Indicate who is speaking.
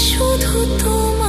Speaker 1: শুধু তোমার